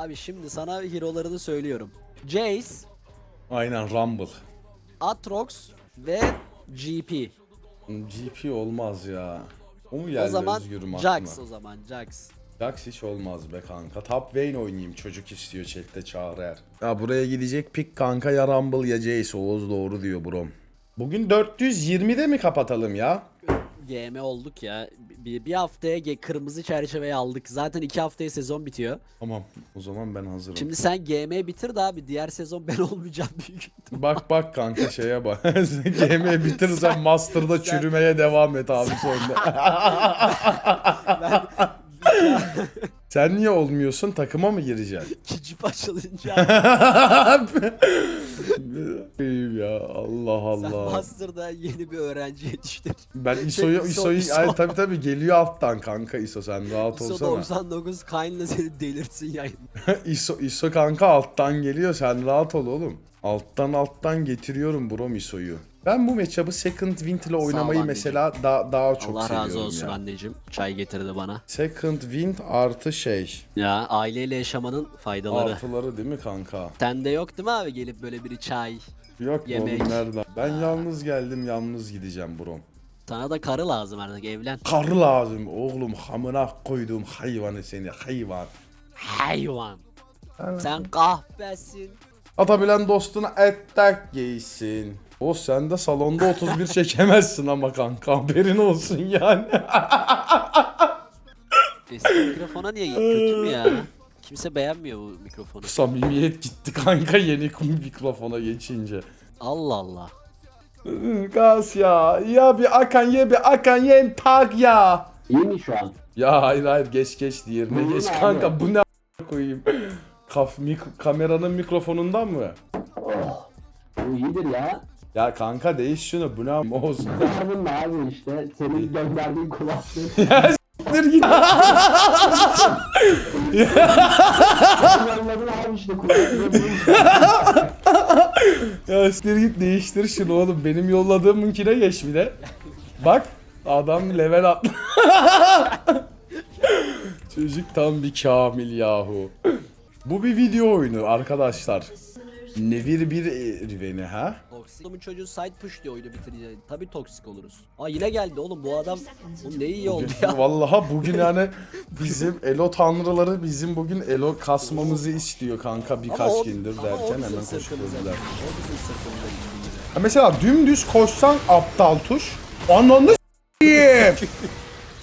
Abi şimdi sana hero'larını söylüyorum. Jace, Aynen Rumble. Atrox ve GP. GP olmaz ya. O mu geldi o zaman Özgür'üm Jax o zaman Jax. Jax hiç olmaz be kanka. Top Vayne oynayayım çocuk istiyor chatte çağırar. Ya buraya gidecek pick kanka ya Rumble ya Jace. Oğuz doğru diyor brom. Bugün 420'de mi kapatalım ya? GM olduk ya. Bir, bir haftaya ge- kırmızı çerçeveyi aldık. Zaten iki haftaya sezon bitiyor. Tamam o zaman ben hazırım. Şimdi sen GM bitir de abi diğer sezon ben olmayacağım büyük ihtimal. Bak bak kanka şeye bak. GM bitirirsen Master'da çürümeye devam et abi sonra. Sen niye olmuyorsun? Takıma mı gireceksin? Kicip açılınca İyiyim ya Allah sen Allah. Master'da yeni bir öğrenci yetiştir. Ben ISO'yu ISO, ISO'yu ISO. ay tabii tabii geliyor alttan kanka ISO sen rahat ISO olsana. 99 Kayn'la seni delirtsin yayın. ISO ISO kanka alttan geliyor sen rahat ol oğlum. Alttan alttan getiriyorum bro ISO'yu. Ben bu matchup'ı Second Wind ile oynamayı mesela daha daha çok Allah seviyorum razı olsun ya. anneciğim. Çay getirdi bana. Second Wind artı şey. Ya aileyle yaşamanın faydaları. Artıları değil mi kanka? Sende yok değil mi abi gelip böyle bir çay? Yok Yemek. oğlum nereden? Ben yalnız geldim yalnız gideceğim bro. Sana da karı lazım artık evlen. Karı lazım oğlum hamına koyduğum hayvanı seni hayvan. Hayvan. Sen kahpesin. Atabilen dostuna ettak giysin. O sen de salonda 31 çekemezsin ama kanka haberin olsun yani. Eski mikrofona niye kötü mü ya? Kimse beğenmiyor bu mikrofonu. Samimiyet gitti kanka yeni mikrofona geçince. Allah Allah. Gaz ya. Ya bir akan ye bir akan ye tak ya. İyi mi şu an? Ya hayır hayır geç geç diğerine geç ne kanka abi? bu ne a- koyayım. Kaf, mik- kameranın mikrofonundan mı? Oh. Bu iyidir ya. Ya kanka değiş şunu bu ne a- olsun. Yardım da abi işte. Senin gönderdiğin kulaklık. Dur git. Abi işte kulaklığı. Ya siktir git değiştir şunu oğlum. Benim yolladığımınkine geç bir de. Bak adam level at. Çocuk tam bir kamil yahu. Bu bir video oyunu arkadaşlar. Nevir bir e, riveni ha? Toksik adamın çocuğu side push diyor oyunu bitirince. Tabii toksik oluruz. Aa yine geldi oğlum bu adam. Bu ne iyi oldu ya. Vallahi bugün yani bizim elo tanrıları bizim bugün elo kasmamızı istiyor kanka birkaç o- gündür ama o derken bizim hemen sırtımıza koşturuyorlar. gitti. O bizim sırtımıza gitti yine. Ha Mesela dümdüz koşsan aptal tuş. Ananı s**eyim.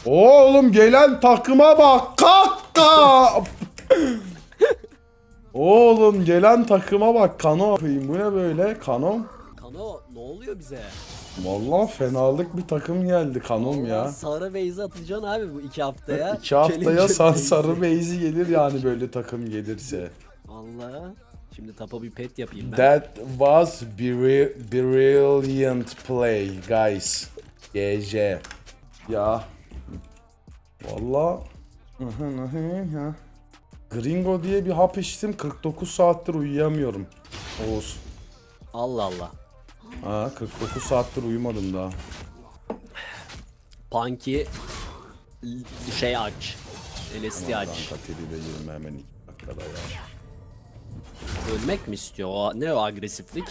Oğlum gelen takıma bak. Kakka. Oğlum gelen takıma bak. Kano yapayım. Bu ne böyle? Kano. Kano ne oluyor bize? Vallahi fenalık bir takım geldi kanom ya. Sarı beyzi atacaksın abi bu iki haftaya. İki haftaya Challenger sar sarı beyzi gelir yani böyle takım gelirse. Allah. Şimdi tapa bir pet yapayım ben. That was bri- brilliant play guys. GG. Ya. Valla. Gringo diye bir hap içtim 49 saattir uyuyamıyorum. Oğuz. Allah Allah. Ha 49 saattir uyumadım daha. Punky şey aç. LSD aç. Kanka tribe girme hemen 2 dakikada ya. Ölmek mi istiyor? O, ne o agresiflik?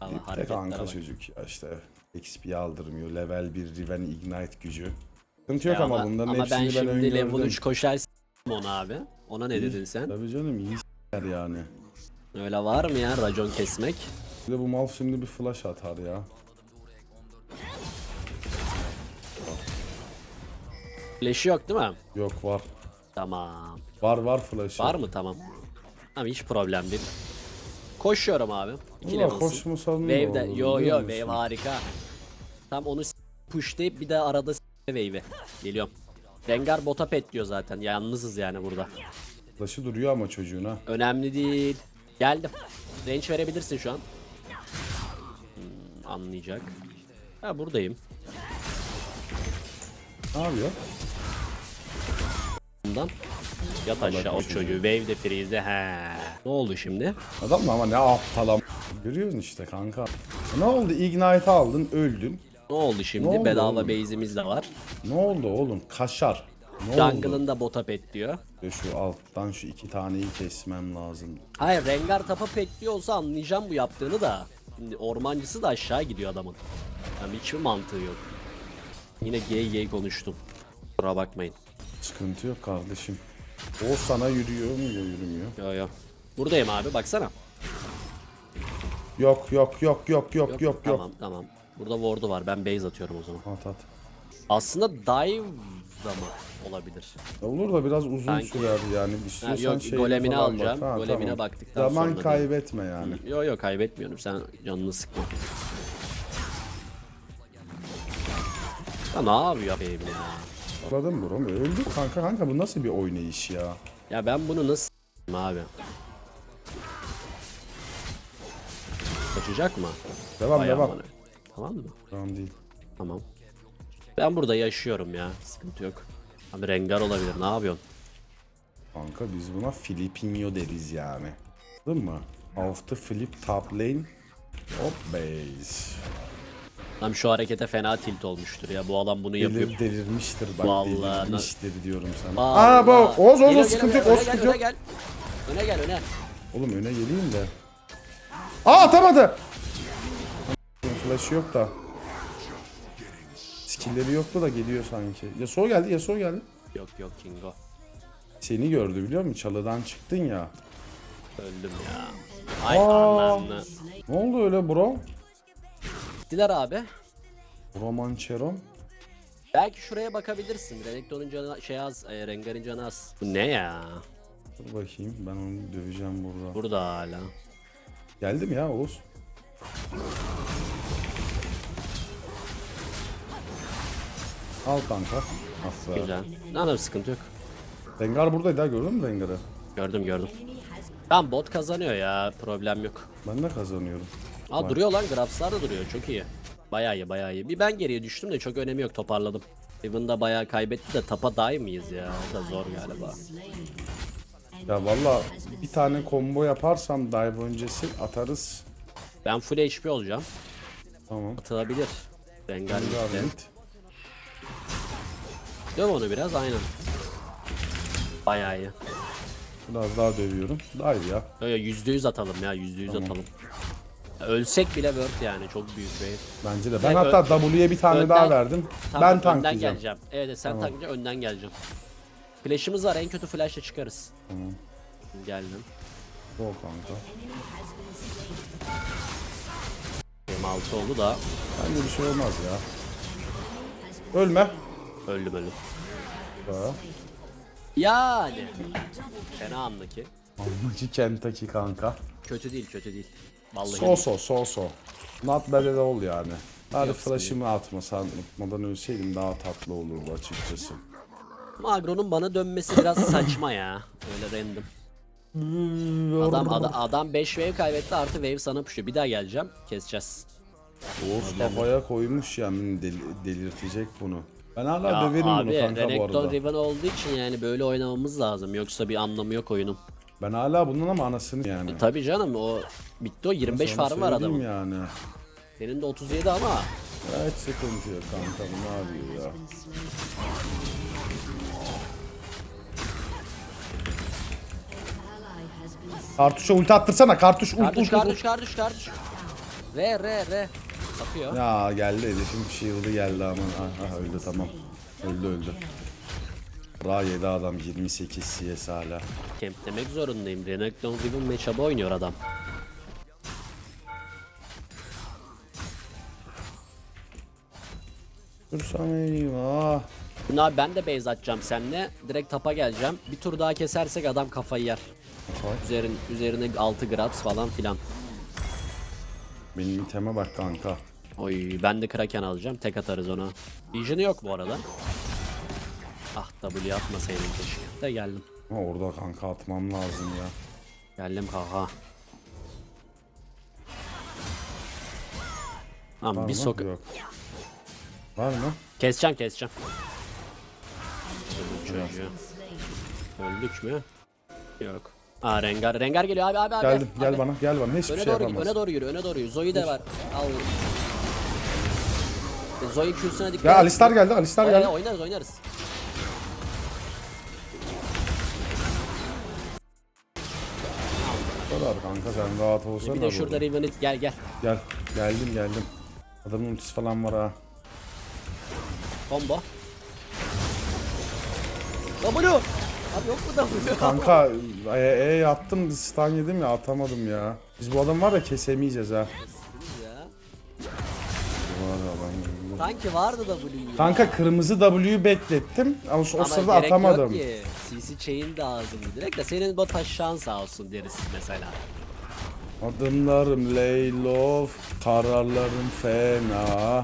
Allah kanka bak. çocuk ya işte. XP aldırmıyor. Level 1 Riven Ignite gücü. Sıkıntı yok ama, bunların ama hepsini ben ben, şimdi level öngördüm. 3 koşar s**tim onu abi. Ona ne dedin sen? Tabii canım iyi s**ler yani. Öyle var mı ya racon kesmek? Bir de bu mal şimdi bir flash atar ya. Flash'ı yok değil mi? Yok var. Tamam. Var var flash. Var mı? Tamam. Tamam hiç problem değil. Koşuyorum abi. İki Valla level'sın. koşmasan ne Wave'de. olur, Yo biliyor yo musun? wave harika. Tam onu s- pushlayıp bir de arada s- wave'i. Geliyorum. Rengar bota pet diyor zaten. Yalnızız yani burada. Flash'ı duruyor ama çocuğun ha. Önemli değil. Geldim. Range verebilirsin şu an. Anlayacak. Ha buradayım. Ne yapıyor? Bundan. Yat aşağı o çocuğu. Wave de freeze. He. Ne oldu şimdi? Adam da ama ne aptalam. Görüyorsun işte kanka. Ne oldu? Ignite aldın öldün. Ne oldu şimdi? Ne oldu Bedava oğlum? base'imiz de var. Ne oldu oğlum? Kaşar. Ne Jungle'ın da bota pet diyor. Şu alttan şu iki taneyi kesmem lazım. Hayır Rengar tapa pet diyorsa anlayacağım bu yaptığını da. Ormancısı da aşağı gidiyor adamın. Yani hiçbir mantığı yok. Yine gay gay konuştum. Kusura bakmayın. Sıkıntı yok kardeşim. O sana yürüyor mu yürümüyor? Yo yo. Buradayım abi baksana. Yok yok yok yok yok yok yok. Tamam tamam. Burada ward'u var. Ben base atıyorum o zaman. At at. Aslında dive da mı olabilir? Olur da biraz uzun Sanki- sürer yani. Ha, İstiyorsan yok şeyine golemini falan alacağım. bak. Ha, golemine tamam. baktıktan Zaman sonra. kaybetme yani. Yo yo kaybetmiyorum. Sen canını sıkma. Ya ne yapıyor benim ya? Anladın mı bro? Öldü kanka kanka bu nasıl bir oynayış ya? Ya ben bunu nasıl abi? Kaçacak mı? Devam Vay devam. amına. Tamam mı? Tamam değil. Tamam. Ben burada yaşıyorum ya. Sıkıntı yok. Abi rengar olabilir. Ne yapıyorsun? Kanka biz buna Filipinho deriz yani. Anladın mı? The flip top lane. Hop base. Tam şu harekete fena tilt olmuştur ya. Bu adam bunu yapıyor. Delir, delirmiştir bak Vallahi delirmiştir diyorum sana. Allah. Aa bu Oğuz Geliyor, Oğuz sıkıntı yok öne sıkıntı gel, yok. öne gel. Öne gel öne. Oğlum öne geleyim de. Aa atamadı. Flash yok da. Skill'leri yoktu da geliyor sanki. Yasuo geldi Yasuo geldi. Yok yok Kingo. Seni gördü biliyor musun? Çalıdan çıktın ya. Öldüm ya. Ay Aa. ananı. Ne oldu öyle bro? Gittiler abi. Roman Cheron. Belki şuraya bakabilirsin. Renekton'un canı şey az, e, Rengar'ın canı az. Bu ne ya? Dur bakayım ben onu döveceğim burada. Burada hala. Geldi mi ya Oğuz? Al kanka. Aferin. Güzel. Ne anam sıkıntı yok. Rengar buradaydı ha gördün mü Rengar'ı? Gördüm gördüm. Tamam bot kazanıyor ya. Problem yok. Ben de kazanıyorum. Aa duruyor lan. Grabslar da duruyor. Çok iyi. Bayağı iyi bayağı iyi. Bir ben geriye düştüm de çok önemi yok. Toparladım. Even da bayağı kaybetti de tapa dahi miyiz ya? O da zor galiba. Ya valla bir tane combo yaparsam dive öncesi atarız. Ben full HP olacağım. Tamam. Atılabilir. Rengar Rengar gitti. mid. Döv onu biraz aynen. Bayağı iyi. Biraz daha dövüyorum. Dive ya. Yo yo %100 atalım ya %100 atalım. Ya Ölsek bile worth yani çok büyük bir. Bence de. Ben Ve hatta W'ye bir tane önden- daha verdim. Tamam, ben önden tanklayacağım. geleceğim. Evet evet, sen tanklayacaksın önden geleceğim. Flash'ımız var en kötü flash'la çıkarız. Tamam. Geldim. Go kanka. Benim 6 oldu da Bence bir şey olmaz ya. Ölme. Öldüm öldüm. Ha. Yani. Fena anlı ki. Almacı Kentucky kanka. Kötü değil kötü değil. Vallahi. So so so so. Not bad at all yani. Hadi flash'ımı atmasan, unutmadan ölseydim daha tatlı olurdu açıkçası. Agro'nun bana dönmesi biraz saçma ya. Öyle random. Adam ada- adam 5 wave kaybetti artı wave sana puşuyor. Bir daha geleceğim. Keseceğiz. Oğuz kafaya koymuş ya beni deli- delirtecek bunu. Ben hala Ya döverim abi bunu kanka bu arada. Riven olduğu için yani böyle oynamamız lazım. Yoksa bir anlamı yok oyunun. Ben hala bunun ama anasını yani. Tabii canım o bitti o 25 Sana farm var adamın. yani. Senin de 37 ama Hiç sıkıntı yok kanka bu ne yapıyor ya. Kartuşa ulti attırsana kartuş ult ult ult. kardeş kardeş kardeş. Re re re. Satıyor. Ya geldi herifin shield'ı geldi ama ah, ah, öldü tamam. Öldü öldü. Ra yedi adam 28 CS hala. Camp demek zorundayım. Renekton Riven matchup'ı oynuyor adam. Dursam eyvah. Abi ben de base atacağım seninle. Direkt tapa geleceğim. Bir tur daha kesersek adam kafayı yer. Bak, Üzerin, üzerine 6 grabs falan filan. Benim iteme bak kanka. Oy ben de Kraken alacağım. Tek atarız ona. Vision'ı yok bu arada. Ah W atmasaydım keşke. De geldim. Ha, orada kanka atmam lazım ya. Geldim kaka. Tamam Var bir mı? sok... Yok. Var mı? Keseceğim keseceğim. Çocuğu. Öldük mü? Yok. Aa Rengar. Rengar geliyor abi abi abi. Geldim abi. gel abi. bana gel bana hiçbir öne şey doğru yapamaz. Git, öne doğru yürü öne doğru yürü. Zoe de var. Al. E, Zoe Q'suna dikkat Ya Alistar geldi Alistar geldi. Oynarız oynarız. kadar kanka sen rahat e, olsana. Bir de şurada Raven'ı gel gel. Gel geldim geldim. Adamın ultisi falan var ha. Bomba. W. Abi yok mu W? Kanka e, e yaptım stun yedim ya atamadım ya. Biz bu adam var ya kesemeyeceğiz ha. ya. Var ya ben- Sanki vardı W. ya. Kanka kırmızı W'yu beklettim ama o Ama sırada gerek atamadım. Yok ki. CC chain de ağzımdı direkt de senin bu taşşan sağ olsun deriz mesela. Adımlarım Leylov, kararlarım fena.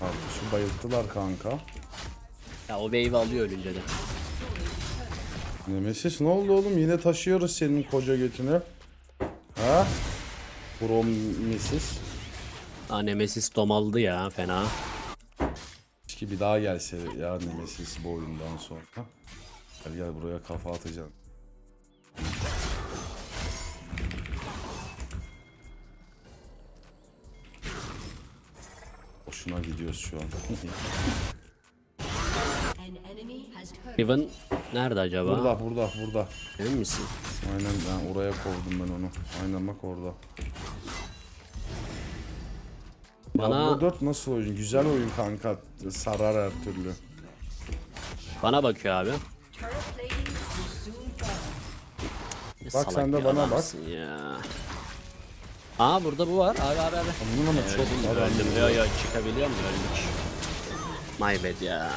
Abi şu bayılttılar kanka. Ya o wave alıyor ölünce de. Nemesis ne oldu oğlum? Yine taşıyoruz senin koca götünü. Ha? Promisis. Aa Nemesis domaldı ya fena. Keşke bir daha gelse ya Nemesis bu oyundan sonra. Gel gel buraya kafa atacağım. Hoşuna gidiyoruz şu an. Riven nerede acaba? burada burada burada. Emin misin? Aynen ben oraya kovdum ben onu. Aynen bak orada. Bana- Diablo 4 nasıl oyun? Güzel oyun kanka. Sarar her türlü. Bana bakıyor abi. Ne Bak salak sen de bana bak. adamsın Ya. Aa burada bu var. Abi abi abi. Bunun ama çok Öldüm adam. öldüm. Yo yo çıkabiliyor mu? Öldük. My bad ya.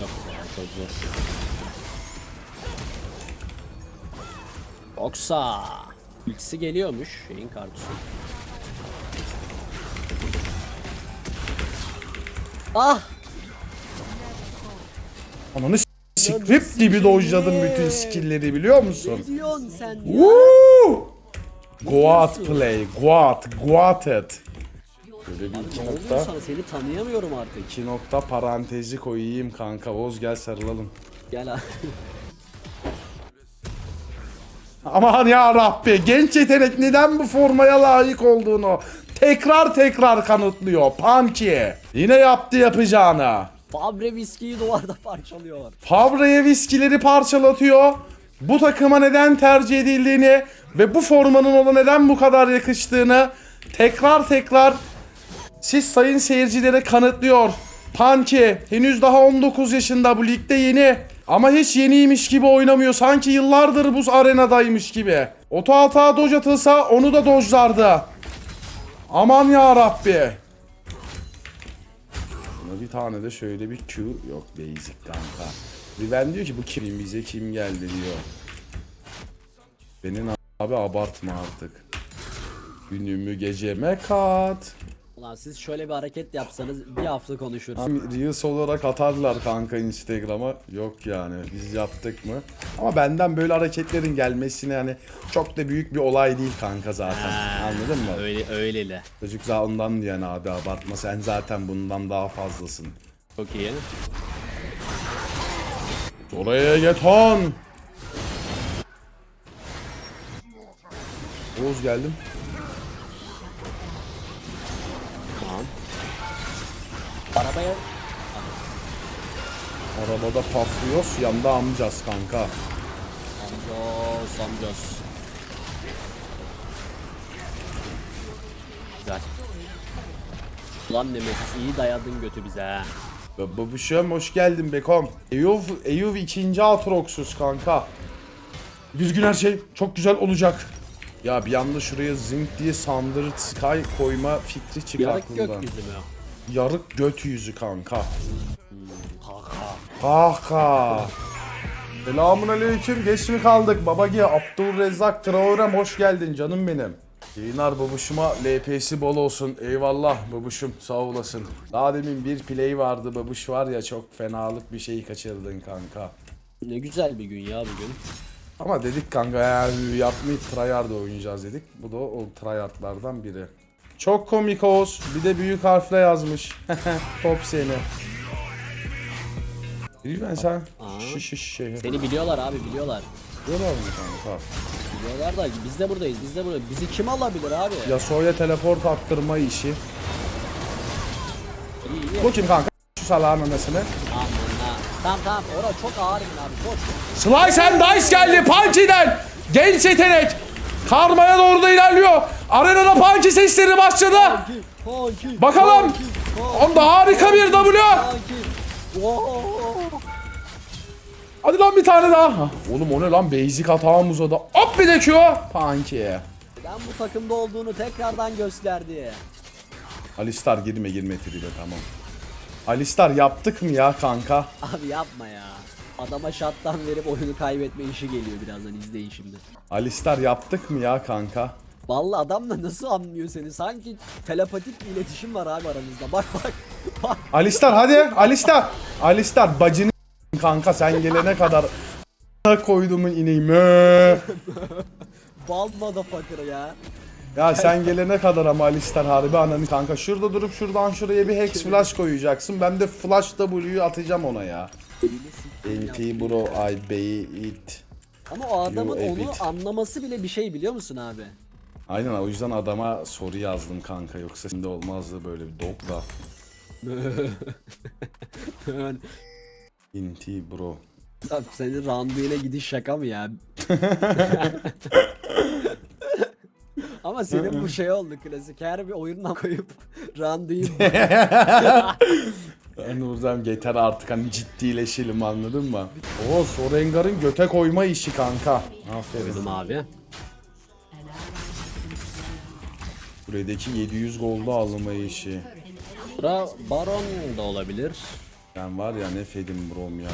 Yok ya çok zor. Yoksa ultisi geliyormuş şeyin kartusu. Ah! Ananı script gibi dojladım bütün skill'leri biliyor musun? Ne diyorsun sen ya? Woo! Goat play, Goat, Goated. Böyle bir iki Ne oluyor nokta, sana? Seni tanıyamıyorum artık. iki nokta parantezi koyayım kanka. Oğuz gel sarılalım. Gel abi. Aman ya Rabbi genç yetenek neden bu formaya layık olduğunu tekrar tekrar kanıtlıyor Punky. Yine yaptı yapacağını. Fabre viskiyi duvarda parçalıyor. Fabre'ye viskileri parçalatıyor. Bu takıma neden tercih edildiğini ve bu formanın ona neden bu kadar yakıştığını tekrar tekrar siz sayın seyircilere kanıtlıyor. Punky henüz daha 19 yaşında bu ligde yeni. Ama hiç yeniymiş gibi oynamıyor. Sanki yıllardır bu arenadaymış gibi. Oto hata doj atılsa onu da dojlardı. Aman ya Rabbi. Buna bir tane de şöyle bir Q yok basic kanka. Riven diyor ki bu kim bize kim geldi diyor. Benim abi abartma artık. Günümü geceme kat. Ulan siz şöyle bir hareket yapsanız bir hafta konuşuruz. Tam Reels olarak atarlar kanka Instagram'a. Yok yani biz yaptık mı? Ama benden böyle hareketlerin gelmesine yani çok da büyük bir olay değil kanka zaten. Anladın mı? Öyle öyleli. Çocuk zaten ondan diyen abi abartma sen zaten bundan daha fazlasın. Çok iyi. Oraya get on. Oğuz geldim. Arabaya Arabada patlıyoruz, yanda amcaz kanka. amcos amcos. Güzel. Ulan Nemesis iyi dayadın götü bize ha. Ba- Babuşum hoş geldin Bekom. Eyüv, Eyüv ikinci Aatrox'uz kanka. Düzgün her şey çok güzel olacak. Ya bir anda şuraya zing diye Thunder Sky koyma fikri çıktı aklımdan. gökyüzü mü? Yarık göt yüzü kanka. Kaka. Selamun aleyküm. Geç mi kaldık? Babagi, Abdülrezzak, Traorem hoş geldin canım benim. Yayınlar babuşuma LP'si bol olsun. Eyvallah babuşum sağ olasın. Daha demin bir play vardı babuş var ya çok fenalık bir şeyi kaçırdın kanka. Ne güzel bir gün ya bugün. Ama dedik kanka ya yapmayıp tryhard oynayacağız dedik. Bu da o tryhardlardan biri. Çok komik Oğuz. Bir de büyük harfle yazmış. Top seni. Lütfen sen Aa. şiş şiş şey. Seni biliyorlar abi biliyorlar. Diyorlar mı kanka? Biliyorlar da biz de buradayız biz de buradayız. Bizi kim alabilir abi? Yasuo'ya teleport attırma işi. İyi iyi. Bu kim kanka? Şu salağın anasını. Aman ha. Tamam tamam ora çok ağır abi koş. Slice and Dice geldi Punky'den. Genç yetenek. Karmaya doğru da ilerliyor. Arenada Punky sesleri başladı. Bakalım. Onda harika bir W. Hadi lan bir tane daha. Oğlum o ne lan basic hatağım uzadı. Hop bir de Q. Punky. Ben bu takımda olduğunu tekrardan gösterdi. Alistar girme girme tribe tamam. Alistar yaptık mı ya kanka? Abi yapma ya. Adama şattan verip oyunu kaybetme işi geliyor birazdan izleyin şimdi. Alistar yaptık mı ya kanka? Vallahi adam da nasıl anlıyor seni? Sanki telepatik bir iletişim var abi aramızda. Bak bak. Bak. Alistar hadi Alistar. Alistar bacını kanka sen gelene kadar koydumun ineği mö. Bald motherfucker ya. Ya sen gelene kadar ama Alistar harbi ananı kanka. Şurada durup şuradan şuraya bir hex flash koyacaksın. Ben de flash W'yu atacağım ona ya. NT bro I bait. Ama o adamın onu anlaması bile bir şey biliyor musun abi? Aynen o yüzden adama soru yazdım kanka. Yoksa şimdi olmazdı böyle bir dog. Yani, NT bro. Abi senin randuine gidiş şaka mı ya? Ama senin bu şey oldu klasik. Her bir oyundan koyup randuyu Ben Uğur'dan yeter artık hani ciddileşelim anladın mı? Oo Sorengar'ın göte koyma işi kanka. Aferin. koydum abi. Buradaki 700 golda alma işi. Bura Baron da olabilir. Ben var ya ne fedim brom ya.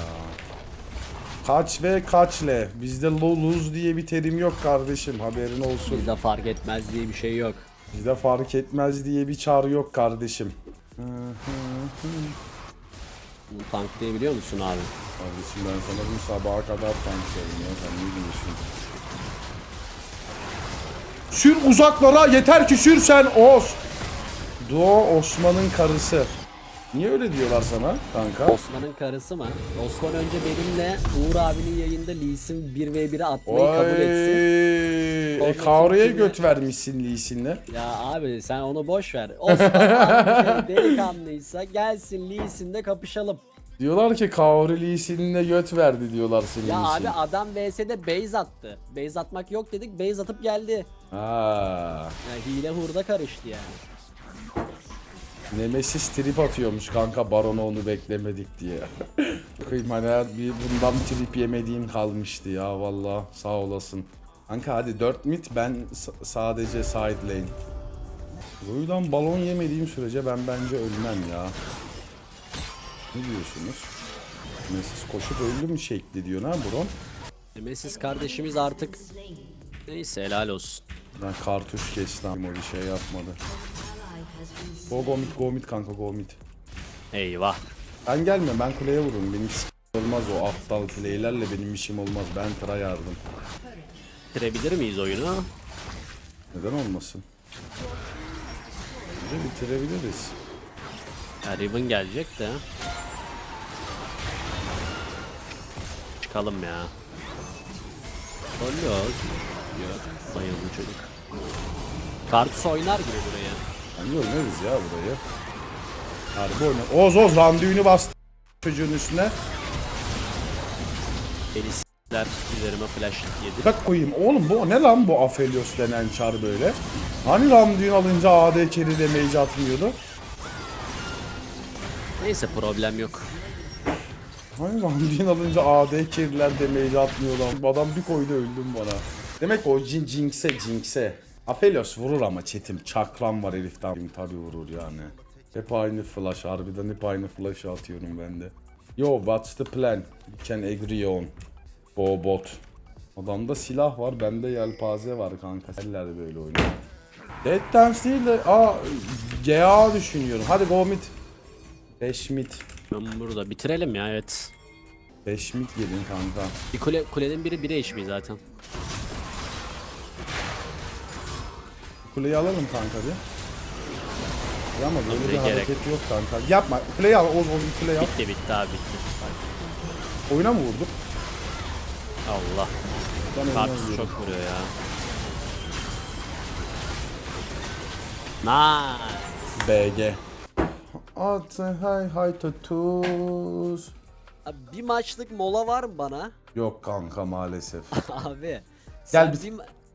Kaç ve kaçle. Bizde lose diye bir terim yok kardeşim haberin olsun. Bizde fark etmez diye bir şey yok. Bizde fark etmez diye bir çağrı yok kardeşim. Bunu tanklayabiliyor musun abi? Kardeşim ben sana bu sabaha kadar tanklarım ya sen ne diyorsun? Sür uzaklara yeter ki sür sen Oz. Duo Osman'ın karısı. Niye öyle diyorlar sana kanka? Osman'ın karısı mı? Osman önce benimle Uğur abinin yayında Lee Sin 1v1'e atmayı kabul etsin. Oy. E Sonra Kavra'ya kimse- göt vermişsin Lee Sin'le. Ya abi sen onu boş ver. Osman abi delikanlıysa gelsin Lee Sin'de kapışalım. Diyorlar ki Kavri Lee Sin'le göt verdi diyorlar senin Ya için. abi adam VS'de base attı. Base atmak yok dedik base atıp geldi. Ha. Ya hile hurda karıştı yani. Nemesis trip atıyormuş kanka Baron'a onu beklemedik diye. Hani bir bundan trip yemediğim kalmıştı ya valla sağ olasın. Kanka hadi 4 mid ben sadece side lane. Zoe'dan balon yemediğim sürece ben bence ölmem ya. Ne diyorsunuz? Nemesis koşup öldü mü şekli diyor ha Bron? Nemesis kardeşimiz artık neyse helal olsun. Ben kartuş kestim o bir şey yapmadı. Go go mid go mid kanka go mid. Eyvah. Ben gelmiyorum ben kuleye vururum benim olmaz o aptal playlerle benim işim olmaz ben tıra yardım. Bitirebilir miyiz oyunu? Neden olmasın? Bence bitirebiliriz. Ya Riven gelecek de. Çıkalım ya. Ölüyor. Yok. Bayıldı çocuk. Kartus oynar gibi buraya. Bence oynarız ya burayı. Harbi oynar. Oz Oz randevunu bastı çocuğun üstüne. Beni s**ler üzerime flash yedi. Bak koyayım. Oğlum bu ne lan bu Aphelios denen çar böyle? Hani randevunu alınca AD carry damage atmıyordu? Neyse problem yok. Hani randevunu alınca AD carry'ler damage atmıyordu? Adam bir koydu öldüm bana. Demek o cin Jinx'e Jinx'e. Aphelios vurur ama çetim. Çakram var heriften. Tabi vurur yani. Hep aynı flash. Harbiden hep aynı flash atıyorum ben de. Yo what's the plan? You can agree on. Go bot. Adamda silah var. Bende yelpaze var kanka. Eller böyle oynuyor. Dead Dance değil de aa GA düşünüyorum. Hadi go mid. 5 mid. Ben burada bitirelim ya evet. 5 mid gelin kanka. Bir kule, kulenin biri bire eşmi zaten. Kuleyi alalım kanka bir. Ya ama böyle bir gerek. hareket yok kanka. Yapma. Kuleyi al. Oz Oz kuleyi al. Bitti bitti abi bitti. Oyuna mı vurduk? Allah. Ben oyuna Kartus vuruyorum. çok vuruyor ya. Nice. BG. At hay hay tutus. Abi bir maçlık mola var mı bana? Yok kanka maalesef. Abi. Gel sen bir-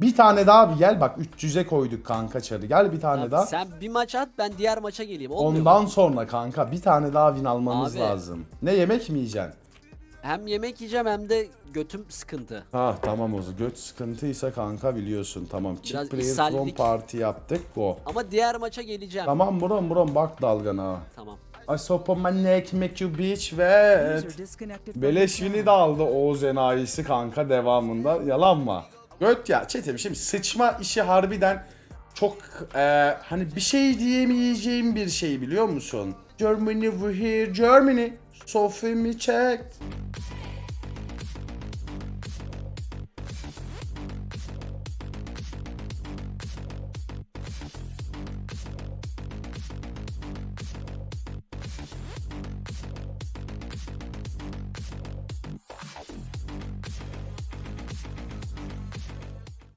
bir, tane daha bir gel bak 300'e koyduk kanka çarı. Gel bir tane Abi daha. sen bir maç at ben diğer maça geleyim. Olmuyor mu? Ondan sonra kanka bir tane daha win almamız Abi. lazım. Ne yemek mi yiyeceksin? Hem yemek yiyeceğim hem de götüm sıkıntı. Ha tamam o zaman. Göt sıkıntıysa kanka biliyorsun. Tamam. Çık Biraz player from ishallik. party yaptık. Go. Ama diğer maça geleceğim. Tamam buram buram bak dalgana. Tamam. I soap on my neck make you bitch ve User disconnected from Beleş your Win'i de aldı Oğuz enayisi kanka devamında. Yalan mı? Göt ya çetim şimdi sıçma işi harbiden çok e, hani bir şey diyemeyeceğim bir şey biliyor musun? Germany we here Germany Sophie me check